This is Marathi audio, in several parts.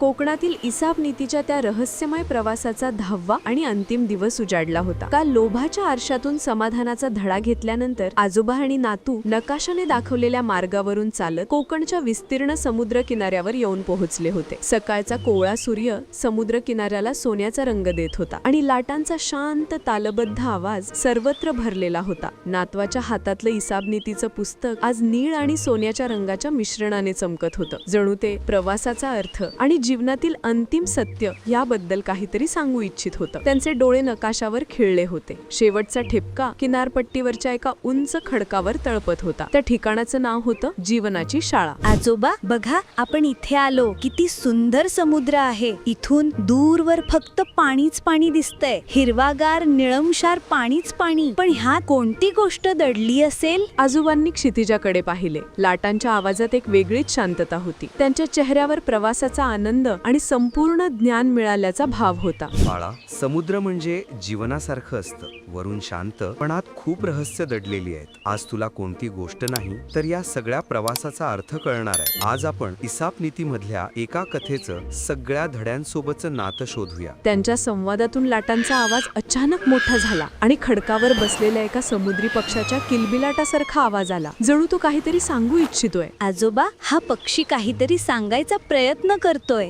कोकणातील इसाब नीतीच्या त्या रहस्यमय प्रवासाचा दहावा आणि अंतिम दिवस उजाडला होता. काल लोभाच्या आरशातून समाधानाचा धडा घेतल्यानंतर आजोबा आणि नातू नकाशाने दाखवलेल्या मार्गावरून चालत कोकणच्या विस्तीर्ण समुद्र किनाऱ्यावर येऊन पोहोचले होते. सकाळचा कोवळा सूर्य समुद्र किनाऱ्याला सोन्याचा रंग देत होता आणि लाटांचा शांत तालबद्ध आवाज सर्वत्र भरलेला होता. नातवाच्या हातातलं इसाब नीतीचं पुस्तक आज नीळ आणि सोन्याच्या रंगाच्या मिश्रणाने चमकत होतं. जणू ते प्रवासाचा अर्थ आणि जीवनातील अंतिम सत्य याबद्दल काहीतरी सांगू इच्छित होतं. त्यांचे डोळे नकाशावर खिळले होते. शेवटचा ठिपका किनारपट्टीवरच्या एका उंच खडकावर तळपत होता. त्या ठिकाणाचं नाव होतं जीवनाची शाळा. आजोबा बघा आपण इथे आलो. किती सुंदर समुद्र आहे. इथून दूरवर फक्त पाणीच पाणी दिसतंय. हिरवागार निळमशार पाणीच पाणी. पण ह्यात कोणती गोष्ट दडली असेल? आजोबांनी क्षितिजाकडे पाहिले. लाटांच्या आवाजात एक वेगळीच शांतता होती. त्यांच्या चेहऱ्यावर प्रवासाचा आनंद आणि संपूर्ण ज्ञान मिळाल्याचा भाव होता. बाळा समुद्र म्हणजे जीवनासारखं असतं. वरून शांत पण आत खूप रहस्य दडलेली आहेत. आज तुला कोणती गोष्ट नाही तर या सगळ्या प्रवासाचा अर्थ कळणार आहे. आज आपण इसाप नीतीमधल्या एका कथेचं सगळ्या धड्यांसोबतचं नातं शोधूया. त्यांच्या संवादातून लाटांचा आवाज अचानक मोठा झाला आणि खडकावर बसलेल्या एका समुद्री पक्षाच्या किलबिलाटासारखा आवाज आला. जणू तो काहीतरी सांगू इच्छितोय. आजोबा हा पक्षी काहीतरी सांगायचा प्रयत्न करतोय.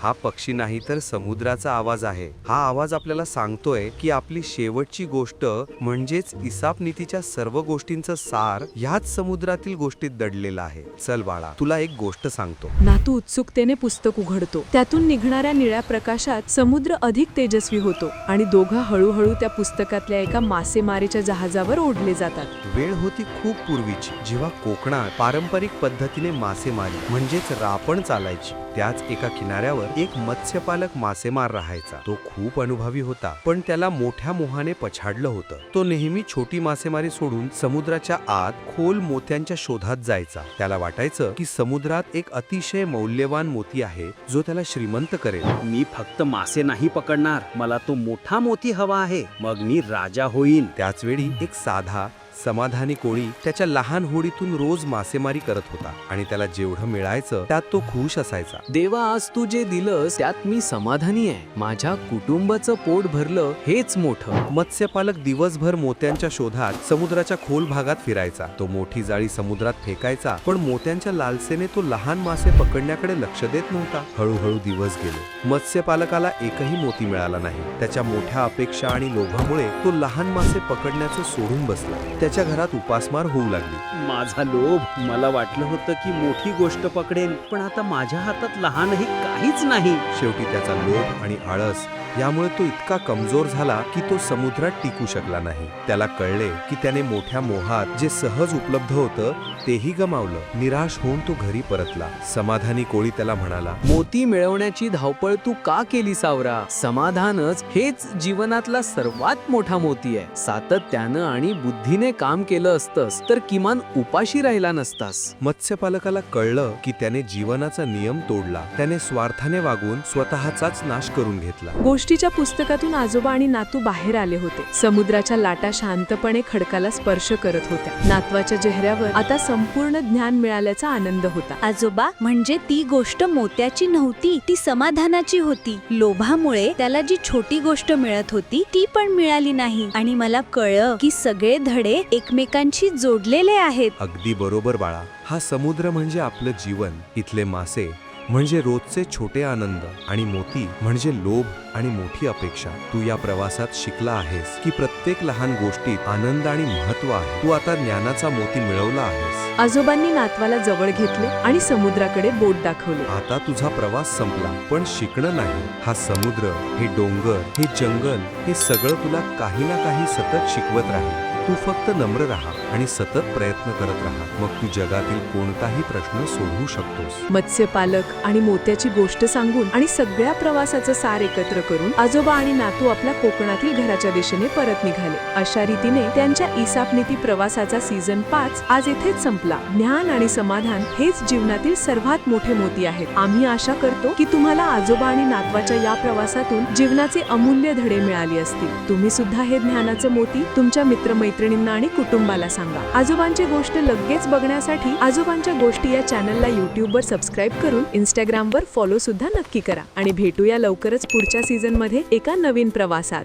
हा पक्षी नाही तर समुद्राचा आवाज आहे. हा आवाज आपल्याला सांगतोय की आपली शेवटची गोष्ट म्हणजेच इसाप नीतीच्या सर्व गोष्टींचं सार ह्याच समुद्रातील गोष्टीत दडलेला आहे. चल बाळा तुला एक गोष्ट सांगतो. नातू उत्सुकतेने पुस्तक उघडतो. त्यातून निघणाऱ्या निळ्या प्रकाशात समुद्र अधिक तेजस्वी होतो आणि दोघं हळूहळू त्या पुस्तकातल्या एका मासेमारीच्या जहाजावर ओढले जातात. वेळ होती खूप पूर्वीची. जेव्हा कोकणात पारंपरिक पद्धतीने मासेमारी म्हणजेच रापण चालायची त्याच एका किनाऱ्यावर एक मत्स्यपालक मासेमार राहायचा. तो खूप अनुभवी होता पण त्याला मोठ्या मोहाने पछाडलं होतं. तो नेहमी छोटी मासेमारी सोडून समुद्राच्या आत खोल मोत्यांच्या शोधात जायचा. त्याला वाटायचं की समुद्रात एक अतिशय मौल्यवान मोती आहे जो त्याला श्रीमंत करेल. मी फक्त मासे नाही पकडणार मला तो मोठा मोती हवा आहे मग मी राजा होईन. त्याच वेळी एक साधा समाधानी कोळी त्याच्या लहान होडीतून रोज मासेमारी करत होता आणि त्याला जेवढं मिळायचं त्यात तो खुश असायचा. देवा आज तू जे दिलंस त्यात मी समाधानी आहे. माझ्या कुटुंबाचं पोट भरलं हेच मोठं. मत्स्यपालक दिवसभर मोत्यांच्या शोधात समुद्राच्या खोल भागात फिरायचा. तो मोठी जाळी समुद्रात फेकायचा पण मोत्यांच्या लालसेने तो लहान मासे पकडण्याकडे लक्ष देत नव्हता. हळूहळू दिवस गेले. मत्स्यपालकाला एकही मोती मिळाला नाही. त्याच्या मोठ्या अपेक्षा आणि लोभामुळे तो लहान मासे पकडण्याचं सोडून बसला. त्याच्या घरात उपासमार होऊ लागली. माझा लोभ मला वाटलं होतं की मोठी गोष्ट पकडेन पण आता माझ्या हातात लहानही काहीच नाही. शेवटी त्याचा लोभ आणि आळस यामुळे तो इतका कमजोर झाला की तो समुद्रात टिकू शकला नाही. त्याला कळले की त्याने मोठ्या मोहात जे सहज उपलब्ध होतं तेही गमावलं. निराश होऊन तो घरी परतला. समाधानी कोळी त्याला म्हणाला मोती मिळवण्याची धावपळ तू का केली सावरा? समाधानच हेच जीवनातला सर्वात मोठा मोती आहे. सातत्यानं आणि बुद्धीने काम केलं असतंस तर किमान उपाशी राहिला नसतास. मत्स्यपालकाला कळलं की त्याने जीवनाचा नियम तोडला. त्याने स्वार्थाने वागून स्वतःचाच नाश करून घेतला. गोष्टीच्या पुस्तकातून आजोबा आणि नातू बाहेर आले होते. समुद्राच्या लाटा शांतपणे खडकाला स्पर्श करत होत्या. नातवाच्या चेहऱ्यावर आता संपूर्ण ज्ञान मिळाल्याचा आनंद होता. आजोबा म्हणजे ती गोष्ट मोत्याची नव्हती ती समाधानाची होती. लोभामुळे त्याला जी छोटी गोष्ट मिळत होती ती पण मिळाली नाही. आणि मला कळलं की सगळे धडे एकमेकांशी जोडलेले आहेत. अगदी बरोबर बाळा. हा समुद्र म्हणजे आपलं जीवन इथले मासे म्हणजे रोजचे छोटे आनंद आणि मोती म्हणजे लोभ आणि मोठी अपेक्षा. तू या प्रवासात शिकला आहेस की प्रत्येक लहान गोष्टीत आनंद आणि महत्त्व आहे. तू आता ज्ञानाचा मोती मिळवला आहेस. आजोबांनी नातवाला जवळ घेतले आणि समुद्राकडे बोट दाखवले. आता तुझा प्रवास संपला पण शिकणं नाही. हा समुद्र हे डोंगर हे जंगल हे सगळं तुला काही ना काही सतत शिकवत राहील. तू फक्त नम्र राहा. आणि सतत प्रयत्न करत राहा. मग तू जगातील कोणताही प्रश्न सोडवू शकतोस. मत्स्यपालक आणि मोत्याची गोष्ट सांगून आणि सगळ्या प्रवासाचं सार एकत्र करून आजोबा आणि नातू आपल्या कोकणातील घराच्या दिशेने परत निघाले. अशा रीतीने त्यांच्या इसापनीती प्रवासाचा सीझन पाच आज येथेच संपला. ज्ञान आणि समाधान हेच जीवनातील सर्वात मोठे मोती आहेत. आम्ही आशा करतो की तुम्हाला आजोबा आणि नातवाच्या या प्रवासातून जीवनाचे अमूल्य धडे मिळाले असतील. तुम्ही सुद्धा हे ज्ञानाचे मोती तुमच्या मित्रमैत्रिणींना आणि कुटुंबाला सांगा. सांगा. आजोबांची गोष्ट लगेच बघण्यासाठी आजोबांच्या गोष्टी या चॅनलला युट्यूबवर सबस्क्राईब करून इंस्टाग्रामवर फॉलो सुद्धा नक्की करा. आणि भेटूया लवकरच पुढच्या सीझनमध्ये एका नवीन प्रवासात.